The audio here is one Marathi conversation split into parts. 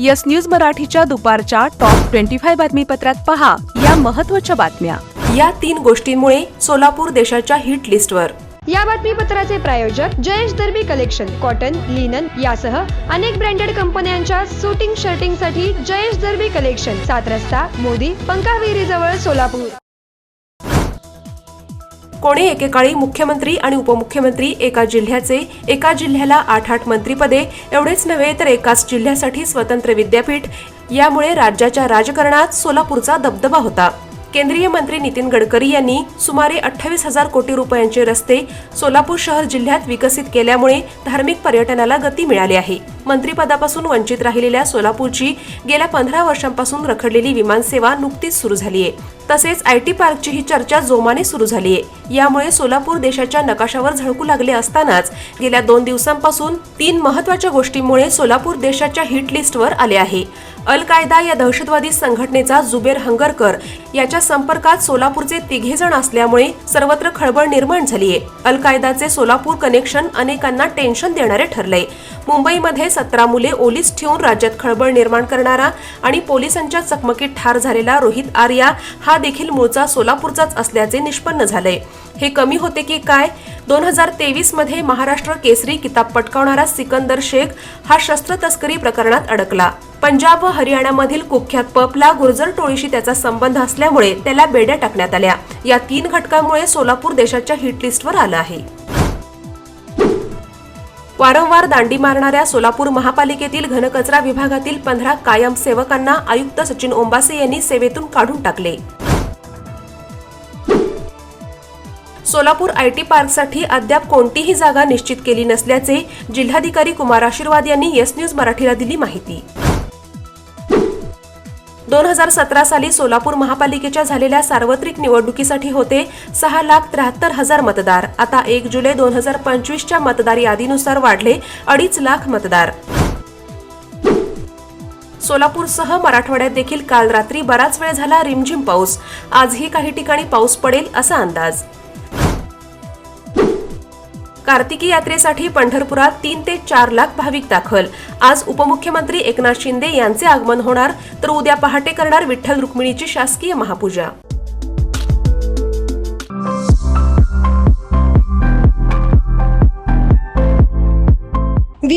यस न्यूज मराठीच्या दुपारच्या टॉप ट्वेंटी फाय बातमीपत्रात पहा या महत्त्वाच्या बातम्या. या तीन गोष्टींमुळे सोलापूर देशाच्या हिट लिस्टवर. या बातमीपत्राचे प्रायोजक Jayesh Darbi collection cotton linen यासह अनेक ब्रँडेड कंपन्यांच्या सुटिंग शर्टिंगसाठी जयेश दर्बी कलेक्शन सात रस्ता मोदी पंकाविहिरी जवळ सोलापूर. कोणी एकेकाळी मुख्यमंत्री आणि उपमुख्यमंत्री एका जिल्ह्याचे एका जिल्ह्याला आठ आठ मंत्रीपदे एवढेच नव्हे तर एकाच जिल्ह्यासाठी स्वतंत्र विद्यापीठ यामुळे राज्याच्या राजकारणात सोलापूरचा दबदबा होता. केंद्रीय मंत्री नितीन गडकरी यांनी सुमारे अठ्ठावीस हजार कोटी रुपयांचे रस्ते सोलापूर शहर जिल्ह्यात विकसित केल्यामुळे धार्मिक पर्यटनाला गती मिळाली आहे. मंत्रिपदापासून वंचित राहिलेल्या सोलापूरची गेल्या पंधरा वर्षांपासून रखडलेली विमानसेवा नुकतीच सुरू झाली आहे. तसेच आय टी पार्कची ही चर्चा जोमाने सुरू झाली आहे. यामुळे सोलापूर देशाच्या नकाशावर झळकू लागले असतानाच गेल्या दोन दिवसांपासून तीन महत्त्वाच्या गोष्टींमुळे सोलापूर देशाच्या हिट लिस्टवर आले आहे. अल कायदा या दहशतवादी संघटनेचा जुबेर हंगरकर याच्या संपर्कात सोलापूरचे तिघे जण असल्यामुळे सर्वत्र खळबळ निर्माण झाली आहे. अल कायदाचे सोलापूर कनेक्शन अनेकांना टेन्शन देणारे ठरले मुंबईमध्ये सतरा मुले ओलीस ठेवून राज्यात खळबळ निर्माण करणारा आणि पोलिसांच्या चकमकीत ठार झालेला रोहित आर्या हा देखील मूळचा सोलापूरचाच असल्याचे निष्पन्न झालंय. हे कमी होते की काय? दोन हजार तेवीसमध्ये महाराष्ट्र केसरी किताब पटकावणारा सिकंदर शेख हा शस्त्र तस्करी प्रकरणात अडकला. पंजाब व हरियाणामधील कुख्यात पपला गुर्जर टोळीशी त्याचा संबंध असल्यामुळे त्याला बेड्या टाकण्यात आल्या. या तीन घटकांमुळे सोलापूर देशाच्या हिटलिस्टवर आलं आहे. वारंवार दांडी मारणाऱ्या सोलापूर महापालिकेतील घनकचरा विभागातील पंधरा कायम सेवकांना आयुक्त सचिन ओंबासे यांनी सेवेतून काढून टाकले. सोलापूर आय टी पार्कसाठी अद्याप कोणतीही जागा निश्चित केली नसल्याचे जिल्हाधिकारी कुमार आशीर्वाद यांनी येस न्यूज मराठीला दिली माहिती. दोन हजार सतरा साली सोलापूर महापालिकेच्या झालेल्या सार्वत्रिक निवडणुकीसाठी होते सहा लाख त्र्याहत्तर हजार मतदार. आता एक जुलै दोन हजार पंचवीसच्या मतदार यादीनुसार वाढले अडीच लाख मतदार. सोलापूरसह मराठवाड्यात देखील काल रात्री बराच वेळ झाला रिमझिम पाऊस. आजही काही ठिकाणी पाऊस पडेल असा अंदाज. कार्तिकी यात्रेसाठी पंढरपुरात तीन ते चार लाख भाविक दाखल. आज उपमुख्यमंत्री एकनाथ शिंदे यांचे आगमन होणार तर उद्या पहाटे करणार विठ्ठल रुक्मिणीची शासकीय महापूजा.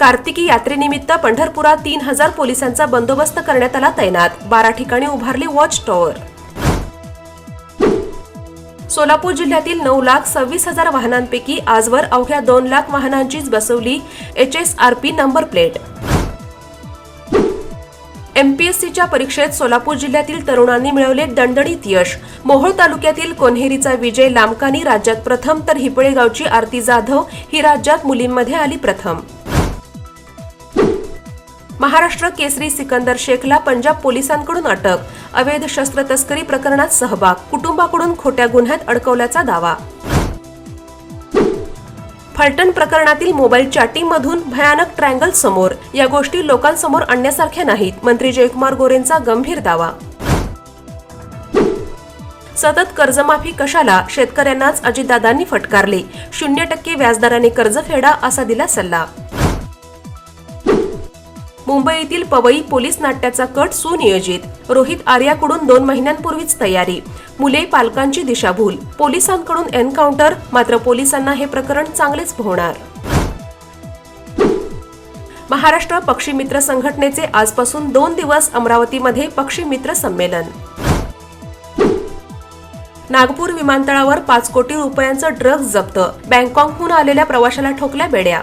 कार्तिकी यात्रेनिमित्त पंढरपुरात तीन हजार पोलिसांचा बंदोबस्त करण्यात आला तैनात. बारा ठिकाणी उभारले वॉच टॉवर. सोलापूर जिल्ह्यातील नऊ लाख सव्वीस हजार वाहनांपैकी आजवर अवघ्या दोन लाख वाहनांचीच बसवली H S R P number plate. एमपीएससीच्या परीक्षेत सोलापूर जिल्ह्यातील तरुणांनी मिळवले दणदणीत यश. मोहोळ तालुक्यातील कोन्हेरीचा विजय लामकानी राज्यात प्रथम तर हिपळेगावची आरती जाधव ही राज्यात मुलींमध्ये आली प्रथम. महाराष्ट्र केसरी सिकंदर शेखला पंजाब पोलिसांकडून अटक. अवैध शस्त्र तस्करी प्रकरणात सहभाग. कुटुंबाकडून खोट्या गुन्ह्यात अडकवल्याचा दावा. फलटण प्रकरणातील मोबाईल चॅटिंगमधून भयानक ट्रँगल समोर. या गोष्टी लोकांसमोर आणण्यासारख्या नाहीत मंत्री जयकुमार गोरेंचा गंभीर दावा. सतत कर्जमाफी कशाला? शेतकऱ्यांनाच अजितदादांनी फटकारले. शून्य टक्के व्याजदराने कर्ज फेडा असा दिला सल्ला. मुंबईतील पवई पोलीस नाट्याचा कट सुनियोजित. रोहित आर्याकडून दोन महिन्यांपूर्वीच तयारी. मुले पालकांची दिशाभूल. पोलिसांकडून एन्काउंटर मात्र पोलिसांना हे प्रकरण चांगलेच भोवणार. महाराष्ट्र पक्षी मित्र संघटनेचे आजपासून दोन दिवस अमरावतीमध्ये पक्षी मित्र संमेलन. नागपूर विमानतळावर पाच कोटी रुपयांचं ड्रग्ज जप्त. बँकॉकहून आलेल्या प्रवाशाला ठोकल्या बेड्या.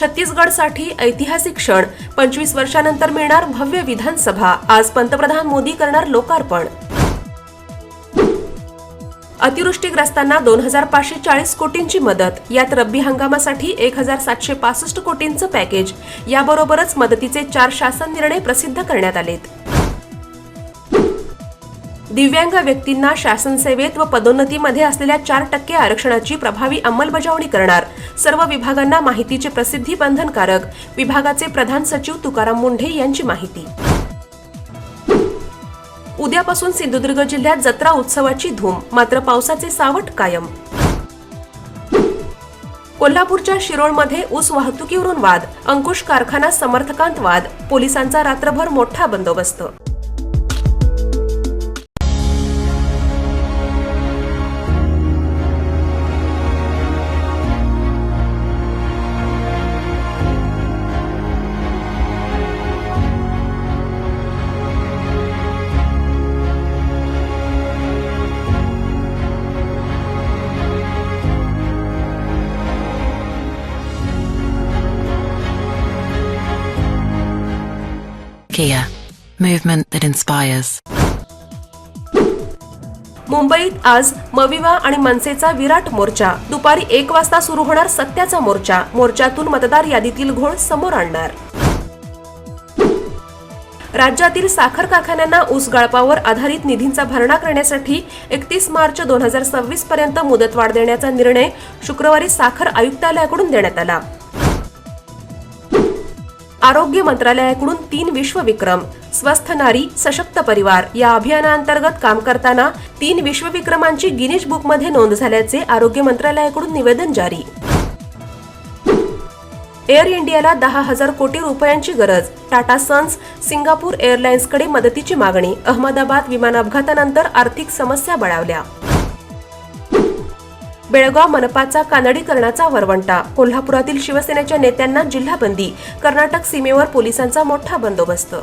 छत्तीसगडसाठी ऐतिहासिक क्षण. पंचवीस वर्षानंतर मिळणार भव्य विधानसभा. आज पंतप्रधान मोदी करणार लोकार्पण. अतिवृष्टीग्रस्तांना दोन हजार पाचशे चाळीस कोटींची मदत. यात रब्बी हंगामासाठी एक हजार सातशे पासष्ट कोटींचं पॅकेज. याबरोबरच मदतीचे चार शासन निर्णय प्रसिद्ध करण्यात आलेत. दिव्यांग व्यक्तींना शासन सेवेत व पदोन्नतीमध्ये असलेल्या चार टक्के आरक्षणाची प्रभावी अंमलबजावणी करणार. सर्व विभागांना माहितीचे प्रसिद्धी बंधनकारक. विभागाचे प्रधान सचिव तुकाराम मुंढे यांची माहिती. उद्यापासून सिंधुदुर्ग जिल्ह्यात जत्रा उत्सवाची धूम. मात्र पावसाचे सावट कायम. कोल्हापूरच्या शिरोळमध्ये ऊस वाहतुकीवरून वाद. अंकुश कारखाना समर्थकांत वाद. पोलिसांचा रात्रभर मोठा बंदोबस्त. Kia, movement that inspires. मुंबईत आज मविवा आणि मनसेचा विराट मोर्चा. दुपारी एक वाजता सुरू होणार सत्याचा मोर्चा. मोर्चातून मतदार यादीतील घोळ समोर आणणार. राज्यातील साखर कारखान्यांना ऊस गाळपावर आधारित निधींचा भरणा करण्यासाठी एकतीस मार्च दोन हजार सव्वीस पर्यंत मुदतवाढ देण्याचा निर्णय शुक्रवारी साखर आयुक्तालयाकडून देण्यात आला. आरोग्य मंत्रालयाकडून तीन विश्वविक्रम स्वस्थ नारी सशक्त परिवार या अभियानांतर्गत काम करताना तीन विश्वविक्रमांची गिनीज बुकमध्ये नोंद झाल्याचे आरोग्य मंत्रालयाकडून निवेदन जारी. एअर इंडियाला दहा हजार कोटी रुपयांची गरज टाटा सन्स सिंगापूर एअरलाइन्सकडे मदतीची मागणी अहमदाबाद विमान अपघातानंतर आर्थिक समस्या बळावल्या. बेळगाव मनपाचा कानडीकरणाचा वरवंटा. कोल्हापुरातील शिवसेनेच्या नेत्यांना जिल्हाबंदी कर्नाटक सीमेवर पोलिसांचा मोठा बंदोबस्त